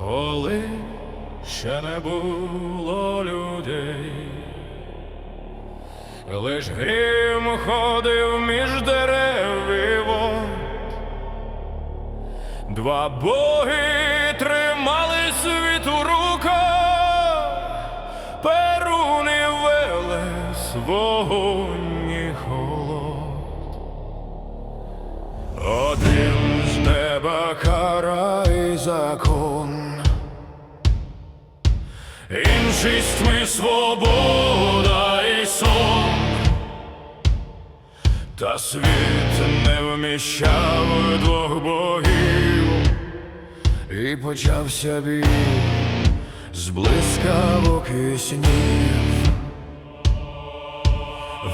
коли ще не було людей, лиш грім ходив між дерев і вод. Два боги тримали світ у руках, Перуни Велес, вогонь інший тьми свобода і сон. Та світ не вміщав двох богів, і почався бій з блискавок і снів.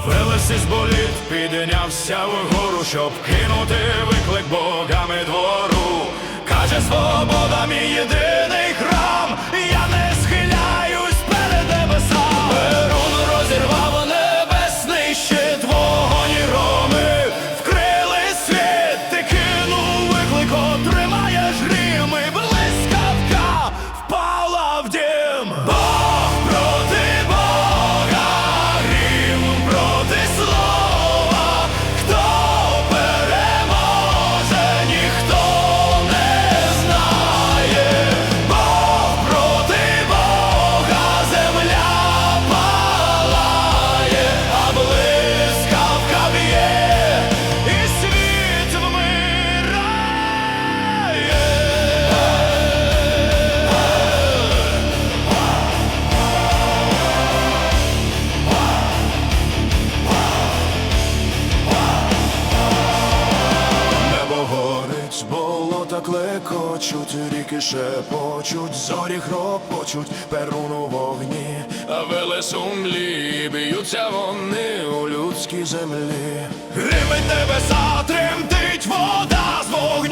Велес із боліт піднявся вгору, щоб кинути виклик богами двору. Каже, свобода болота клекочуть, ріки шепочуть, зорі хропочуть, перуну вогні, а велесумлі б'ються вони у людській землі. Гримить небеса, тремтить вода, з вогню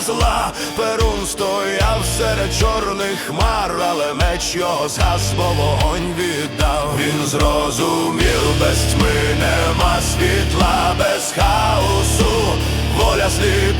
зла. Перун стояв серед чорних хмар, але меч його згас, бо вогонь віддав. Він зрозумів, без тьми нема світла, без хаосу, воля сліпа,